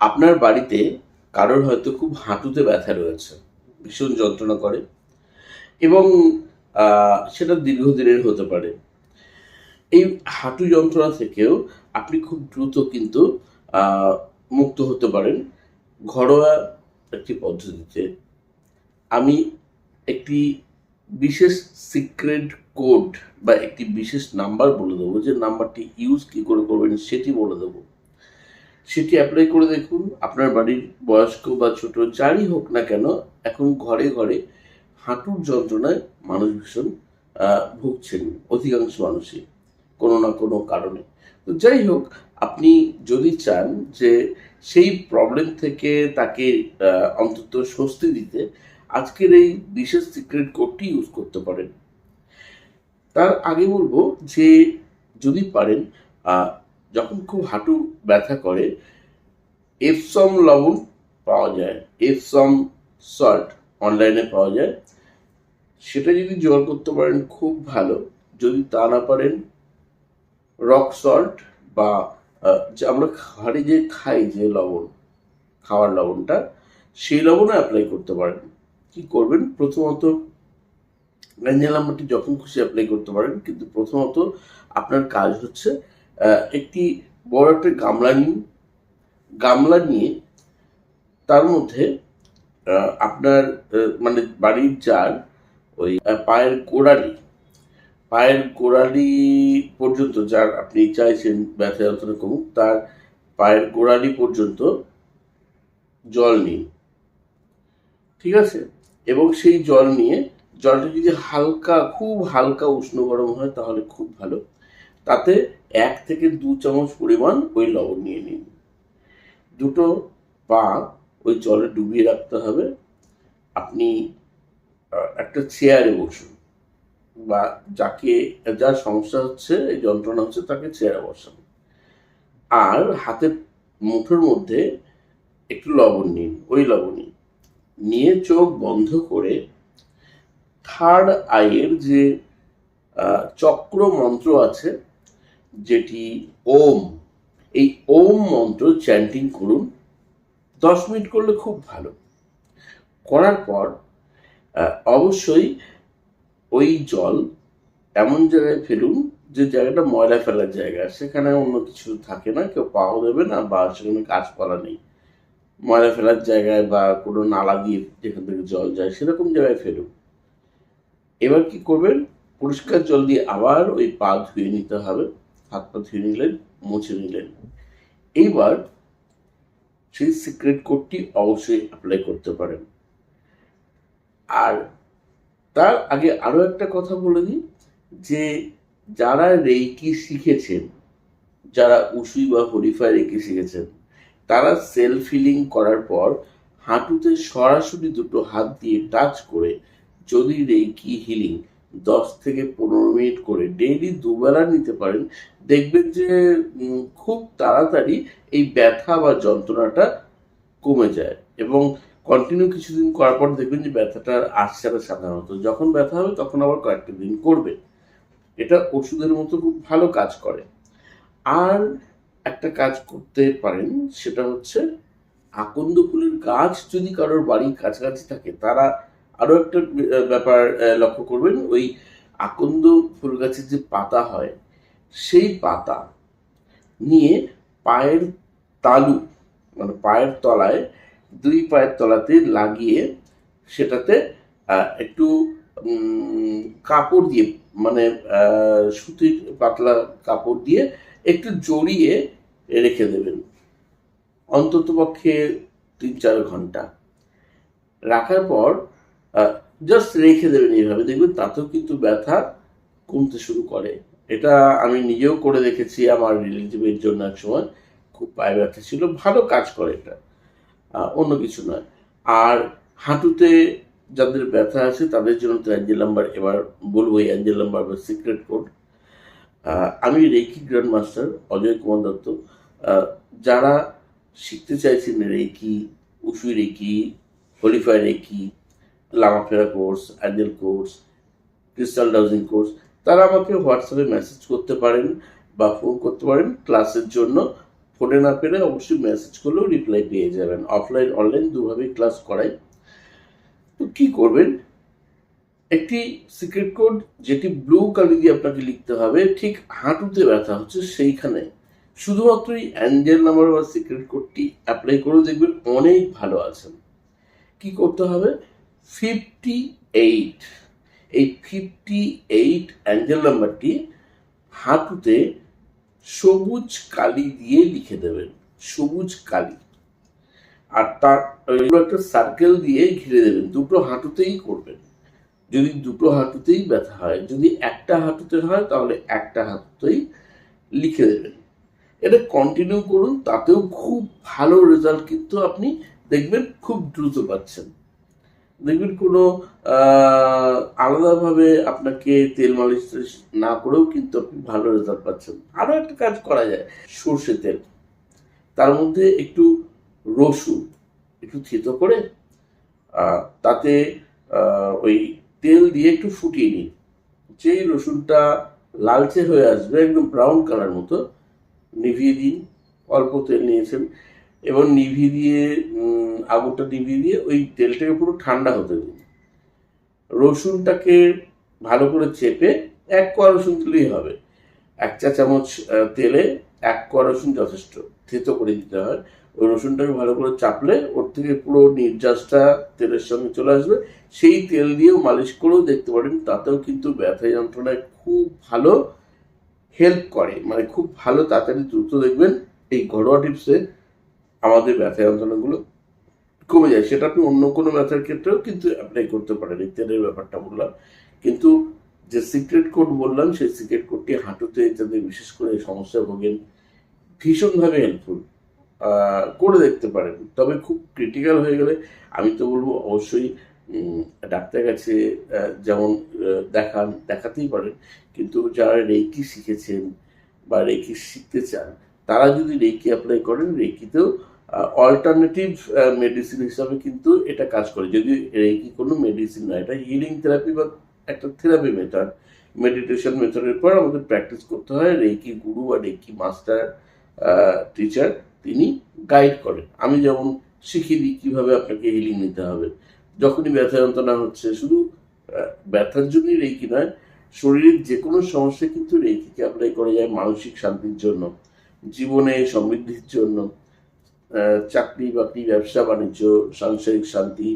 আপনার বাড়িতে কারোর হয়তো খুব হাঁটুতে ব্যথা রয়েছে, ভীষণ যন্ত্রণা করে এবং সেটা দীর্ঘদিনের হতে পারে। এই হাঁটু যন্ত্রণা থেকেও আপনি খুব দ্রুত কিন্তু মুক্ত হতে পারেন। ঘরোয়া একটি পদ্ধতিতে আমি একটি বিশেষ সিক্রেট কোড বা একটি বিশেষ নাম্বার বলে দেবো, যে নাম্বারটি ইউজ কি করে করবেন সেটি বলে দেবো। সেটি অ্যাপ্লাই করে দেখুন, আপনার বাড়ির বয়স্ক বা ছোট যারই হোক না কেন, এখন ঘরে ঘরে হাঁটুর যন্ত্রণায় মানুষ ভীষণ ভুগছেন অধিকাংশ মানুষই, কোনো না কোনো কারণে। তো যাই হোক, আপনি যদি চান যে সেই প্রবলেম থেকে তাকে অন্তত স্বস্তি দিতে আজকের এই বিশেষ সিক্রেট কোডটি ইউজ করতে পারেন। তার আগে বলব যে, যদি পারেন যখন খুব হাঁটু ব্যথা করে এফসম লবণ পাওয়া যায়। এফসম সল্ট অনলাইনে পাওয়া যায়। সেটা যদি জোগাড় করতে পারেন, খুব ভালো। যদি তা না পারেন রক সল্ট বা যে আমরা ঘরে যে খাই যে লবণ, খাওয়ার লবণটা, সেই লবণও অ্যাপ্লাই করতে পারেন। কি করবেন? প্রথমত রেঞ্জেল নাম্বারটি যখন খুশি অ্যাপ্লাই করতে পারেন, কিন্তু প্রথমত আপনার কাজ হচ্ছে একটি বড় একটা গামলা নিন। গামলা নিয়ে তার মধ্যে আপনার মানে বাড়ির যার ওই পায়ের গোড়ালি পায়ের গোড়ালি পর্যন্ত যার আপনি চাইছেন ব্যথা যন্ত্রণা কমুক, তার পায়ের গোড়ালি পর্যন্ত জল নিন। ঠিক আছে? এবং সেই জল নিয়ে, জলটা যদি হালকা, খুব হালকা উষ্ণ গরম হয় তাহলে খুব ভালো। তাতে এক থেকে দু চামচ পরিমাণ ওই লবণ নিয়ে নিন। দুটো পা ওই জলে ডুবিয়ে রাখতে হবে। আপনি একটা চেয়ারে বসুন বা যাকে, যার সমস্যা হচ্ছে, এই যন্ত্রণা হচ্ছে, তাকে চেয়ারে বসান। আর হাতের মুঠোর মধ্যে একটু লবণ নিন, ওই লবণই। নিয়ে চোখ বন্ধ করে থার্ড আইয়ের যে চক্র মন্ত্র আছে, যেটি ওম, এই ওম মন্ত্র চ্যান্টিং করুন, দশ মিনিট করলে খুব ভালো। করার পর অবশ্যই ওই জল এমন জায়গায় ফেলুন যে জায়গাটা ময়লা ফেলার জায়গা, সেখানে অন্য কিছু থাকে না, কেউ পাও দেবে না বা সেখানে গাছপালা নেই। ময়লা ফেলার জায়গায় বা কোনো নালা দিয়ে যেখান থেকে জল যায়, সেরকম জায়গায় ফেলুন। এবার কি করবেন? পরিষ্কার জল দিয়ে আবার ওই পা ধুয়ে নিতে হবে। হাত পা ধুয়ে নিলেন, মুছে নিলেন। এইবার সেই সিক্রেট কোডটি অবশ্যই অ্যাপ্লাই করতে পারেন। আর তার আগে আরও একটা কথা বলে দিই, যে যারা রেইকি শিখেছেন, যারা উসুই বা হরিফাই রেইকি শিখেছেন তারা সেল ফিলিং করার পর হাঁটুতে সরাসরি দুটো হাত দিয়ে টাচ করে যদি রেকি হিলিং দশ থেকে পনেরো মিনিট করে ডেইলি দুবেলা নিতে পারেন, দেখবেন যে খুব তাড়াতাড়ি এই ব্যথা বা যন্ত্রণাটা কমে যায় এবং কন্টিনিউ কিছুদিন করার পর দেখবেন যে ব্যথাটা আসছে না সাধারণত। যখন ব্যথা হবে তখন আবার কয়েকটা দিন করবে। এটা ওষুধের মতো খুব ভালো কাজ করে। আর একটা কাজ করতে পারেন, সেটা হচ্ছে আকন্দ ফুলের গাছ যদি কারোর বাড়ির কাছাকাছি থাকে, তারা আরও একটা ব্যাপার লক্ষ্য করবেন, ওই আকন্দ ফুল গাছের যে পাতা হয়, সেই পাতা নিয়ে পায়ের তালু মানে পায়ের তলায়, দুই পায়ের তলাতে লাগিয়ে সেটাতে একটু কাপড় দিয়ে মানে সুতির পাতলা কাপড় দিয়ে একটু জড়িয়ে রেখে দেবেন। অন্তত পক্ষে তিন চার ঘণ্টা। রাখার পর জাস্ট রেখে দেবেন এইভাবে। দেখবেন তাতেও কিন্তু ব্যথা কমতে শুরু করে। এটা আমি নিজেও করে দেখেছি আমার রিলেটিভের জন্য এক সময়। খুব পায়ে ব্যথা ছিল। ভালো কাজ করে এটা। অন্য কিছু নয়। আর হাঁটুতে যাদের ব্যথা আছে, তাদের জন্য তো অ্যাঞ্জেল নাম্বার এবার বলব অ্যাঞ্জেল নাম্বার বা সিক্রেট কোড। আমি reiki grand master Ajay Kumar Dutta. যারা শিখতে চাইছেন রেকি উসুই রেকি, হোলিফাই reiki, লামাফেরা course angel course, crystal dowsing course, তারা আমাকে হোয়াটসঅ্যাপে মেসেজ করতে পারেন বা ফোন করতে পারেন। ক্লাসের জন্য ফোনে না পেলে অবশ্যই মেসেজ করলেও রিপ্লাই পেয়ে যাবেন। অফলাইন, অনলাইন দুভাবেই ক্লাস করাই। তো কী করবেন? একটি সিক্রেট কোড যেটি ব্লু কালি দিয়ে আপনাকে লিখতে হবে, ঠিক হাঁটুতে ব্যথা হচ্ছে সেইখানে। শুধুমাত্র এই অ্যাঞ্জেল নাম্বার বা সিক্রেট কোডটি অ্যাপ্লাই করে দেখবেন, অনেক ভালো আছেন। কি করতে হবে? ফিফটি এইট এই ফিফটি এইট অ্যাঞ্জেল নাম্বারটি হাঁটুতে সবুজ কালি দিয়ে লিখে দেবেন, সবুজ কালি। আর তার একটা সার্কেল দিয়ে ঘিরে দেবেন, দুটো হাঁটুতেই করবেন। যদি দুটো হাঁটুতেই ব্যথা হয়, যদি একটা হাঁটুতে হয়, তাহলে একটা হাঁটুতেই লিখে দেবেন। এটা কন্টিনিউ করুন, তাতেও খুব ভালো রেজাল্ট কিন্তু আপনি দেখবেন খুব দ্রুত পাচ্ছেন। দেখবেন কোনো আলাদাভাবে আপনাকে তেল মালিশ না করেও কিন্তু আপনি ভালো রেজাল্ট পাচ্ছেন। আরও একটা কাজ করা যায়, সর্ষে তেল। তার মধ্যে একটু রসুন, একটু থেতো করে তাতে ওই তেল দিয়ে একটু ফুটিয়ে নিন। যেই রসুনটা লালচে হয়ে আসবে, একদম ব্রাউন কালার মতো, নিভিয়ে দিন, অল্প তেল নিয়েছেন। এবং নিভিয়ে দিয়ে আগুনটা নিভিয়ে দিয়ে ওই তেলটাকে পুরো ঠান্ডা হতে দিন। রসুনটাকে ভালো করে চেপে এক কোয়া রসুন দিলেই হবে। এক চা চামচ তেলে এক কোয়া রসুন যথেষ্ট, থেতো করে দিতে হয়। ওই রসুনটাকে ভালো করে চাপলে ওর থেকে পুরো নির্যাসটা তেলের সঙ্গে চলে আসবে। সেই তেল দিয়েও মালিশ করেও দেখতে পারেন, তাতেও কিন্তু ব্যথা যন্ত্রণায় খুব ভালো হেল্প করে। মানে খুব ভালো তাড়াতাড়ি দ্রুত দেখবেন এই ঘরোয়া টিপসে আমাদের ব্যথা যন্ত্রণাগুলো কমে যায়। সেটা আপনি অন্য কোনো ব্যথার ক্ষেত্রেও কিন্তু অ্যাপ্লাই করতে পারেন, এই তেলের ব্যাপারটা বললাম। কিন্তু যে সিক্রেট কোড বললাম, সেই সিক্রেট কোডটি হাঁটুতে যাদের বিশেষ করে সমস্যা ভোগেন, ভীষণভাবে হেল্পফুল করে দেখতে পারেন। তবে খুব ক্রিটিক্যাল হয়ে গেলে আমি তো বলব অবশ্যই ডাক্তার কাছে যেমন দেখান, দেখাতেই পারেন। কিন্তু যারা রেকি শিখেছেন বা রেকি শিখতে চান, তারা যদি রেকি অ্যাপ্লাই করেন রেকিতেও অল্টারনেটিভ মেডিসিন হিসাবে কিন্তু এটা কাজ করে। যদি রেকি কোনো মেডিসিন না, এটা হিলিং থেরাপি বা একটা থেরাপি মেথড মেডিটেশন মেথডের পর আমাদের প্র্যাকটিস করতে হয়। রেকি গুরু বা রেকি মাস্টার টিচার তিনি গাইড করেন। আমি যেমন শিখিয়ে দিই কীভাবে আপনাকে হিলিং নিতে হবে। যখনই ব্যথা যন্ত্রণা হচ্ছে, শুধু ব্যথার জন্যই রেখি নয়, শরীরের যে কোনো সমস্যা কিন্তু রেখিকে অ্যাপ্লাই করা যায় মানসিক শান্তির জন্য, জীবনে সমৃদ্ধির জন্য চাকরি বাকরি, ব্যবসা বাণিজ্য, সাংসারিক শান্তি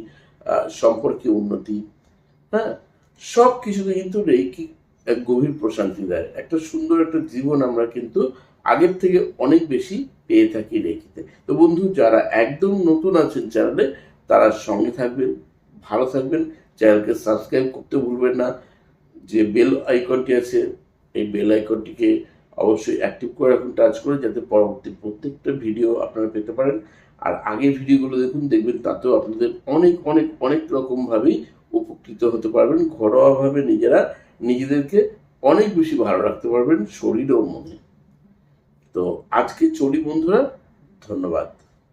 সম্পর্কে উন্নতি হ্যাঁ? সব কিছুতে কিন্তু রেকি এক গভীর প্রশান্তি দেয়। একটা সুন্দর একটা জীবন আমরা কিন্তু আগের থেকে অনেক বেশি পেয়ে থাকি রেকিতে তো বন্ধু, যারা একদম নতুন আছেন চ্যানেলে, তারা সঙ্গে থাকবেন, ভালো থাকবেন, চ্যানেলকে সাবস্ক্রাইব করতে ভুলবেন না। যে বেল আইকনটি আছে, এই বেল আইকনটিকে অবশ্যই অ্যাক্টিভ করে রাখুন, টাচ করে, যাতে পরবর্তী প্রত্যেকটা ভিডিও আপনারা পেতে পারেন। আর আগের ভিডিওগুলো দেখুন, দেখবেন তাতেও আপনাদের অনেক অনেক অনেক রকমভাবেই উপকৃত হতে পারবেন। ঘরোয়াভাবে নিজেরা নিজেদেরকে অনেক বেশি ভালো রাখতে পারবেন শরীর ও মনে। তো আজকে চলি বন্ধুরা ধন্যবাদ।